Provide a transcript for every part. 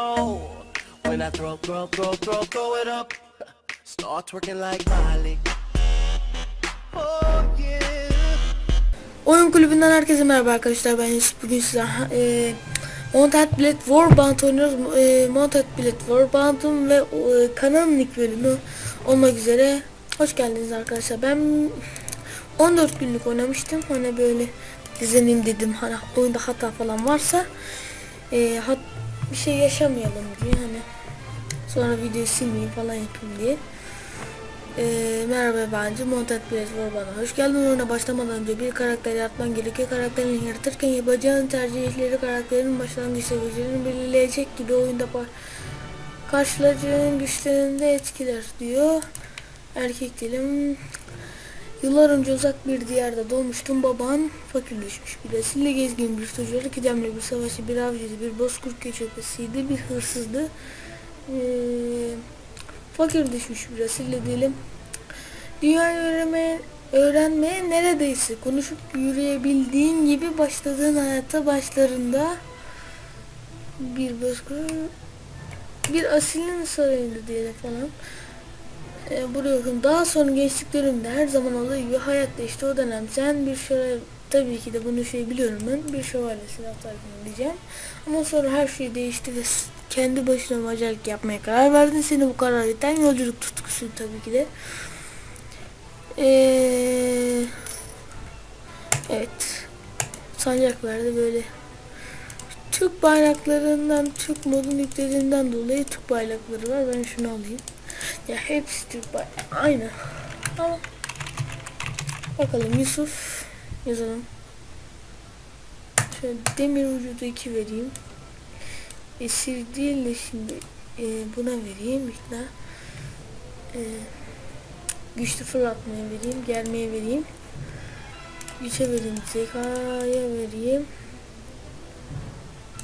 When I throw, throw, throw, throw, throw it up, start twerking like Miley. Oh yeah. Oyun kulübünden herkese merhaba arkadaşlar ben Yusuf. Bugün size e, Mounted Blade Warband oynuyoruz. E, Mounted Blade Warband'ın ve e, kanalın ilk bölümü olmak üzere. Hoş geldiniz arkadaşlar. Ben 14 günlük oynamıştım. Hani böyle izleneyim dedim hani oyunda hata falan varsa e, hat, bir şey yaşamayalım diye hani sonra videoyu silmeyeyim falan yapayım diye ee, merhaba bence Montet Place var bana. Hoş geldin oyuna başlamadan önce bir karakter yaratman gerekiyor. Karakterini yaratırken yapacağın tercihleri karakterin başlangıç seviyelerini belirleyecek gibi oyunda par karşılayacağın güçlerini de etkiler diyor. Erkek dilim. Yıllar önce uzak bir diyarda doğmuştum. Baban fakirleşmiş bir esirle gezgin bir tüccar, kıdemli bir savaşçı, bir avcıydı, bir bozkurt köçebesiydi, bir hırsızdı. Ee, fakir düşmüş bir esirle diyelim. Dünyayı öğrenmeye, öğrenmeye neredeyse konuşup yürüyebildiğin gibi başladığın hayata başlarında bir bozkurt bir asilin sarayında diyelim falan. E, bakın. Daha sonra gençliklerimde her zaman olduğu gibi hayatta işte o dönem sen bir şövalye tabii ki de bunu şey biliyorum ben bir şövalye silah tarifini diyeceğim. Ama sonra her şey değişti ve kendi başına macerlik yapmaya karar verdin. Seni bu karar iten yolculuk tutkusu tabii ki de. Ee, evet. Sancaklarda böyle Türk bayraklarından Türk modunu yüklediğinden dolayı Türk bayrakları var. Ben şunu alayım. Ya hepsi. Aynı. Ama bakalım Yusuf yazalım. Şöyle demir vücudu 2 vereyim. Esir değil de şimdi e, buna vereyim. İkna. E, güçlü fırlatmaya vereyim. Germeye vereyim. Güçe vereyim. Zekaya vereyim.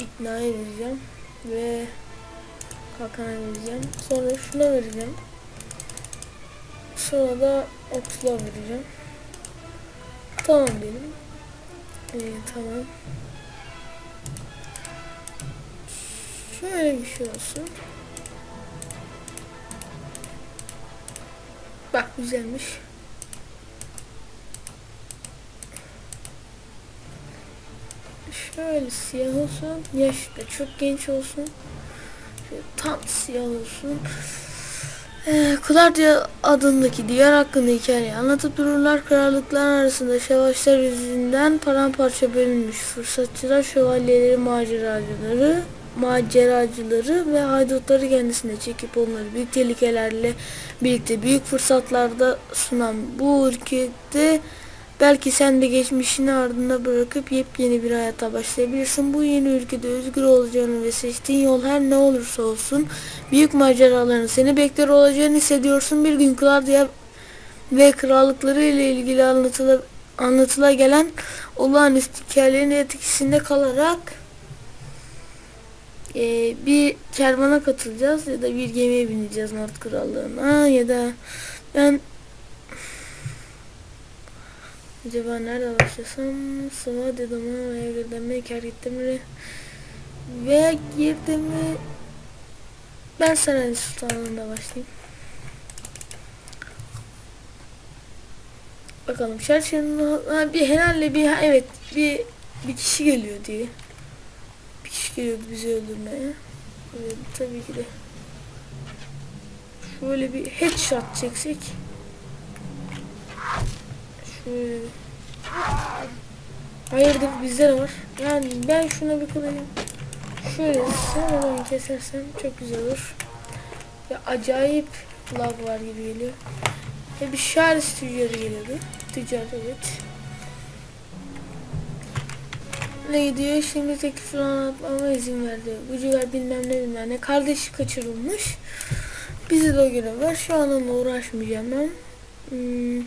İknaya vereceğim. Ve Hakan'a vereceğim. Sonra şuna vereceğim. Sonra da okula vereceğim. Tamam dedim. Ee, tamam. Şöyle bir şey olsun. Bak güzelmiş. Şöyle siyah olsun. Yaş da çok genç olsun. Tam olsun. Ee, Claudia adındaki diğer hakkında hikayeyi anlatıp dururlar. Krallıklar arasında savaşlar yüzünden paramparça bölünmüş fırsatçılar, şövalyeleri, maceracıları, maceracıları ve haydutları kendisine çekip onları büyük tehlikelerle birlikte büyük fırsatlarda sunan bu ülkede Belki sen de geçmişini ardında bırakıp yepyeni bir hayata başlayabilirsin. Bu yeni ülkede özgür olacağını ve seçtiğin yol her ne olursa olsun büyük maceraların seni bekler olacağını hissediyorsun. Bir gün Claudia ve krallıkları ile ilgili anlatıla, anlatıla gelen olağanüstü hikayelerin etkisinde kalarak eee, bir kervana katılacağız ya da bir gemiye bineceğiz Nord Krallığı'na ya da ben Acaba nerede başlasam? Sıva dedim mi? Veya girdim mi? Kar gittim mi? Veya girdim mi? Ben Saray Sultanlığı'nda başlayayım. Bakalım çarşının bir herhalde bir evet bir bir kişi geliyor diye. Bir kişi geliyor bizi öldürmeye. Evet, tabii ki de. Şöyle bir headshot çeksek. Şöyle. Hayırdır bizde de var. Yani ben şuna bir kılayım. Şöyle sonradan kesersem çok güzel olur. Ve acayip lag var gibi geliyor. Ve bir şarj tüccarı geliyordu. Tüccar evet. Ne gidiyor? Şimdi teklif falan atmama izin verdi. Gücü ver bilmem ne bilmem ne. Kardeşi kaçırılmış. Bize de o görev var. Şu an onunla uğraşmayacağım ben. Hmm.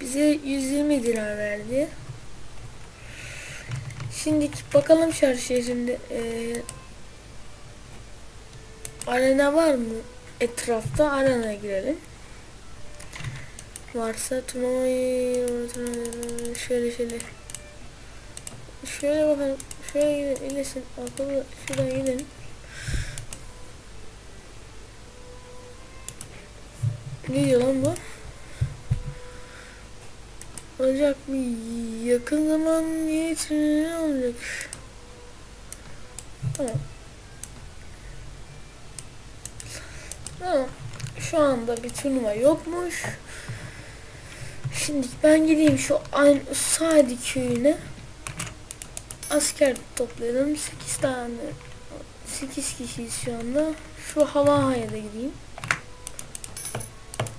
Bize 120 dinar verdi. Şimdi bakalım şarj şehrinde e, arena var mı? Etrafta arenaya girelim. Varsa turnuvayı şöyle şöyle şöyle bakalım. Şuraya gidin. İlesin. Akıllı. Şuradan gidin. Ne diyor lan bu? Mı? Yakın zaman ne olacak? Tamam. Tamam. Şu anda bir turnuva yokmuş. Şimdi ben gideyim şu an Sadi köyüne. Asker toplayalım. 8 tane 8 kişiyiz şu anda. Şu Havaha'ya da gideyim.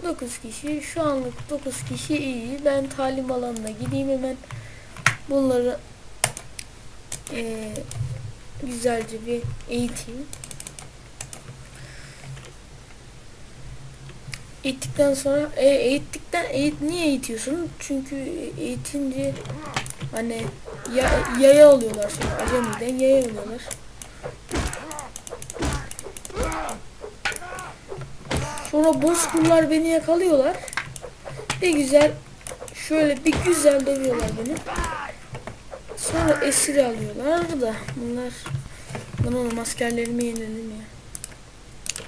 9 kişi. Şu anlık 9 kişi iyi. Ben talim alanına gideyim hemen. Bunları eee, güzelce bir eğiteyim. Eğittikten sonra e, eğittikten eğit niye eğitiyorsun? Çünkü eğitince hani ya, yaya oluyorlar sonra acemiden yaya oluyorlar. Sonra bozkurlar beni yakalıyorlar. Bir güzel şöyle bir güzel dövüyorlar beni. Sonra esir alıyorlar da bunlar ben oğlum askerlerimi yeniledim ya.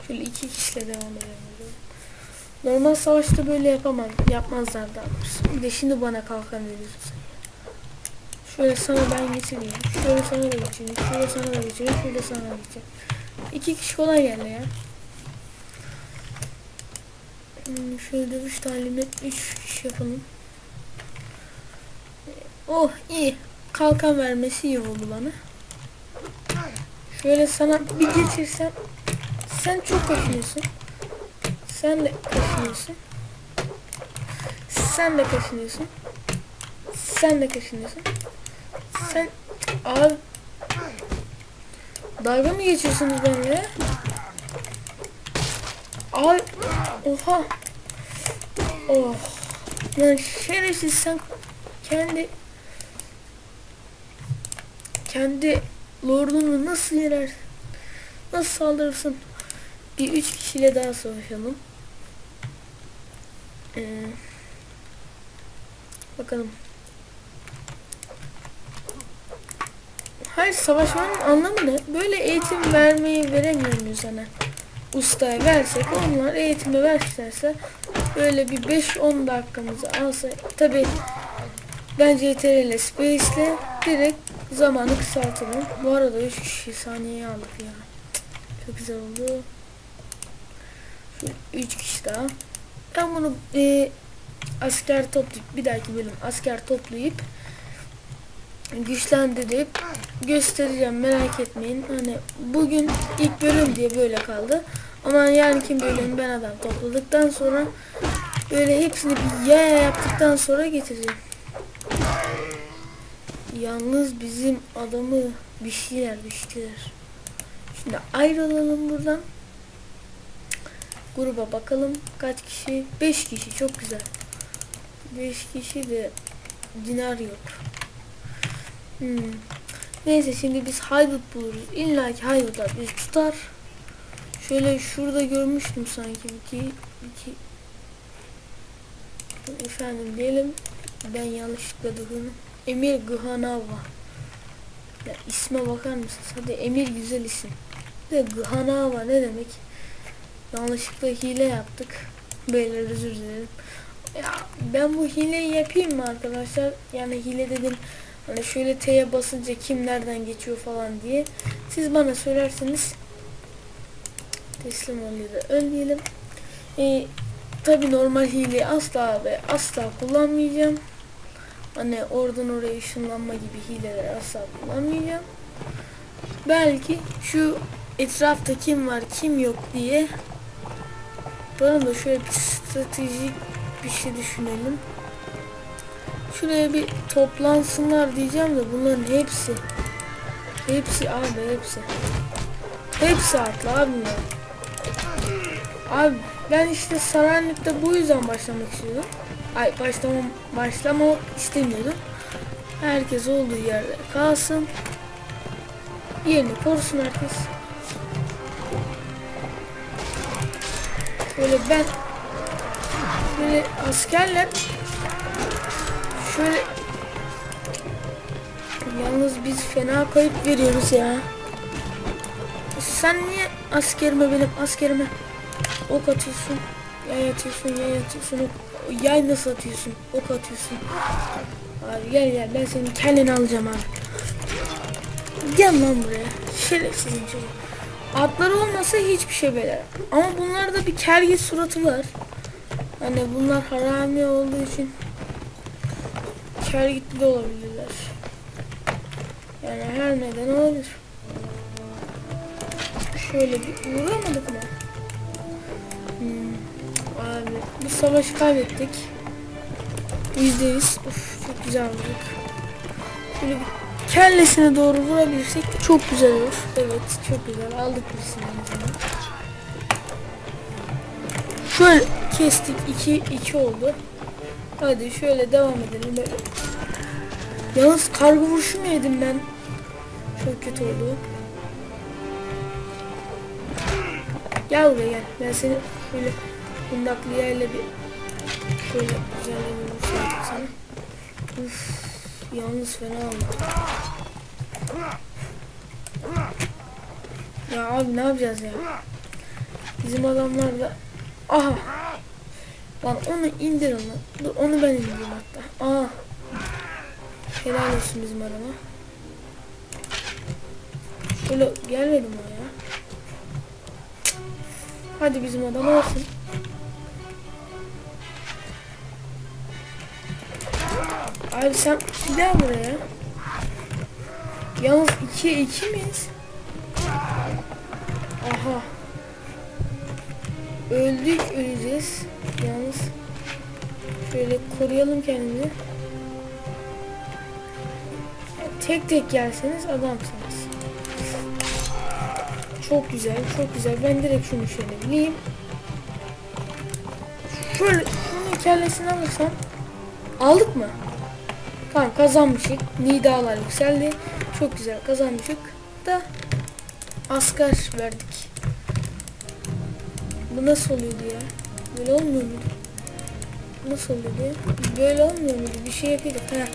Şöyle iki kişiyle devam edelim. Normal savaşta böyle yapamam. Yapmazlar daha doğrusu. Bir de şimdi bana kalkan veriyorsun. Şöyle sana ben geçireyim. Şöyle sana da geçireyim. Şöyle sana da geçireyim. Şöyle sana da geçireyim. İki kişi kolay geldi ya. Hmm, şöyle dövüş talimi üç kişi yapalım. Oh iyi. Kalkan vermesi iyi oldu bana. Şöyle sana bir geçirsem sen çok kaçınıyorsun. Sen de kaşınıyorsun. Sen de kaşınıyorsun. Sen de kaşınıyorsun. Sen abi dalga mı geçiyorsunuz benimle? Abi oha. Oh. Lan şerefsiz sen kendi kendi lordunu nasıl yener? Nasıl saldırırsın? Bir üç kişiyle daha savaşalım. Ee, bakalım. Hayır savaşmanın anlamı ne? Böyle eğitim vermeyi veremiyor sana? Ustaya versek onlar eğitimi verselerse böyle bir 5-10 dakikamızı alsa tabi bence yeterli Space'le direkt zamanı kısaltalım. Bu arada 3 kişi saniyeye aldık ya. Çok güzel oldu. 3 kişi daha. Ben bunu e, asker toplayıp bir dahaki bölüm asker toplayıp güçlendirip göstereceğim merak etmeyin. Hani bugün ilk bölüm diye böyle kaldı. Ama yarınki bölüm ben adam topladıktan sonra böyle hepsini bir yaya yaptıktan sonra getireceğim. Yalnız bizim adamı bir şeyler bir şeyler. Şimdi ayrılalım buradan. Gruba bakalım kaç kişi? 5 kişi çok güzel. 5 kişi de dinar yok. Hmm. Neyse şimdi biz haydut buluruz. İlla ki haydutlar bizi tutar. Şöyle şurada görmüştüm sanki iki, iki efendim diyelim ben yanlışlıkla dokundum. Emir Gıhanava. Ya isme bakar mısınız? Hadi Emir güzel isim. De Gıhanava ne demek? Yanlışlıkla hile yaptık. Beyler özür dilerim. Ya ben bu hileyi yapayım mı arkadaşlar? Yani hile dedim hani şöyle T'ye basınca kim nereden geçiyor falan diye. Siz bana söylerseniz teslim oluyor da öl diyelim. Ee, Tabi normal hileyi asla ve asla kullanmayacağım. Hani oradan oraya ışınlanma gibi hileleri asla kullanmayacağım. Belki şu etrafta kim var kim yok diye bana da şöyle bir stratejik bir şey düşünelim. Şuraya bir toplansınlar diyeceğim de bunların hepsi hepsi abi hepsi hepsi haklı abi ya. Abi ben işte Saraylık'ta bu yüzden başlamak istiyordum. Ay başlamam, başlamak istemiyordum. Herkes olduğu yerde kalsın. Yerini korusun herkes. Böyle ben böyle askerler şöyle Yalnız biz fena kayıp veriyoruz ya. Sen niye askerime benim askerime ok atıyorsun? Yay atıyorsun, yay atıyorsun. Yay nasıl atıyorsun? Ok atıyorsun. Abi gel gel ben senin kelleni alacağım abi. Gel lan buraya. Şerefsizin çocuğu. Atları olmasa hiçbir şey böyle. Ama bunlarda bir kergi suratı var. Hani bunlar harami olduğu için kergitli de olabilirler. Yani her neden olabilir. Şöyle bir uğramadık mı? Hmm. Abi bir savaşı kaybettik. Yüzde yüz. Uf, çok güzel vurduk. Şöyle bir kellesine doğru vurabilirsek çok güzel olur. Evet çok güzel aldık birisini. Şöyle kestik 2 2 oldu. Hadi şöyle devam edelim böyle. Yalnız kargo vuruşu mu yedim ben? Çok kötü oldu. Gel buraya gel. Ben seni şöyle kundaklı yerle bir şöyle güzel bir vuruş yapayım sana. Uf, yalnız fena oldu. Ya abi ne yapacağız ya? Bizim adamlar da aha Lan onu indir onu. Dur onu ben indireyim hatta. Aa. Helal olsun bizim arama. Şöyle gelmedim o ya. Hadi bizim adam olsun. Abi sen gel buraya. Yalnız 2'ye 2 miyiz? Aha. Öldük öleceğiz. Yalnız şöyle koruyalım kendimizi. Tek tek gelseniz adamsınız. Çok güzel, çok güzel. Ben direkt şunu şöyle bileyim. Şöyle şunun kellesini alırsam aldık mı? Tamam kazanmışık. Nidalar yükseldi. Çok güzel kazanmışık. Da asgari verdik. Bu nasıl oluyordu ya? Böyle olmuyor muydu? Nasıl oluyordu ya? Böyle olmuyor muydu? Bir şey yapıyorduk. Heh.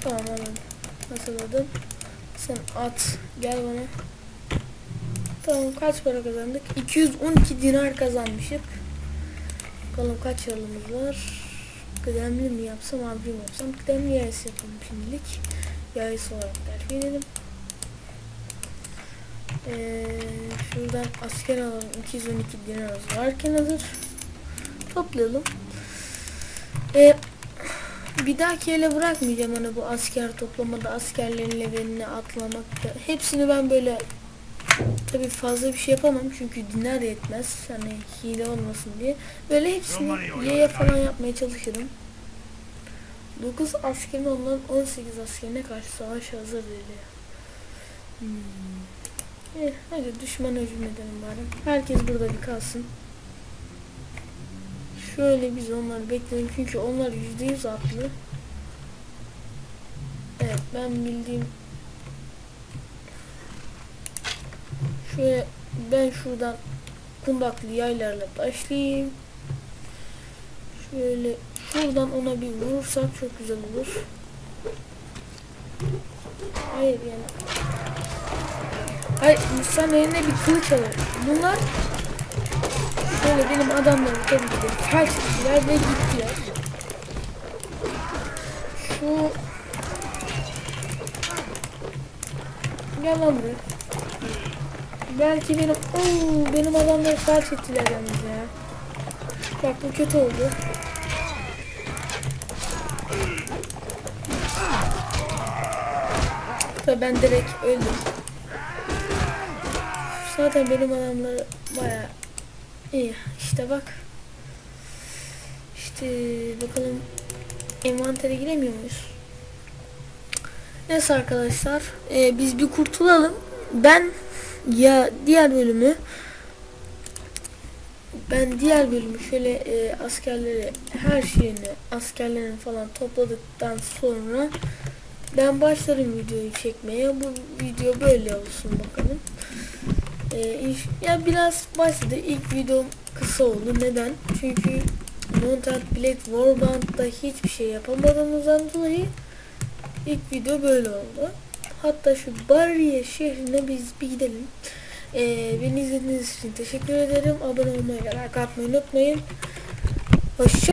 Tamam anladım. Hatırladım. Sen at. Gel bana. Tamam kaç para kazandık? 212 dinar kazanmışık. Bakalım kaç yılımız var? Kıdemli mi yapsam abi mi yapsam? Kıdemli yayısı yapalım şimdilik. Yayısı olarak terfi edelim. Ee, şuradan asker alalım. 212 dinarımız varken hazır. Toplayalım. Ee, bir dahaki ele bırakmayacağım hani bu asker toplamada askerlerin leveline atlamak da. Hepsini ben böyle tabi fazla bir şey yapamam çünkü dinar yetmez. Hani hile olmasın diye. Böyle hepsini Y'ye falan yapmaya çalışırım. 9 askerin onların 18 askerine karşı savaş hazır dedi. Hmm. Eh, hadi düşmana hücum edelim bari. Herkes burada bir kalsın. Şöyle biz onları bekleyelim çünkü onlar %100 atlı. Evet ben bildiğim Şöyle ben şuradan kundaklı yaylarla başlayayım. Şöyle şuradan ona bir vurursak çok güzel olur. Hayır yani. Hayır insan eline bir kılıç alır. Bunlar şöyle benim adamlarım tabii ki felç ettiler ve gittiler. Şu Gel lan buraya. Belki benim Oo, benim adamları felç ettiler yalnız ya. Bak bu kötü oldu. Tabii ben direkt öldüm. Zaten benim adamları baya iyi. İşte bak. İşte bakalım envantere giremiyor muyuz? Neyse arkadaşlar e, biz bir kurtulalım. Ben ya diğer bölümü ben diğer bölümü şöyle e, askerleri her şeyini askerlerini falan topladıktan sonra ben başlarım videoyu çekmeye. Bu video böyle olsun bakalım. Ee, ya biraz başladı. İlk videom kısa oldu. Neden? Çünkü Mountain Blade Warband'da hiçbir şey yapamadığımızdan dolayı ilk video böyle oldu. Hatta şu Bariye şehrine biz bir gidelim. Ee, beni izlediğiniz için teşekkür ederim. Abone olmayı like atmayı unutmayın. Hoşça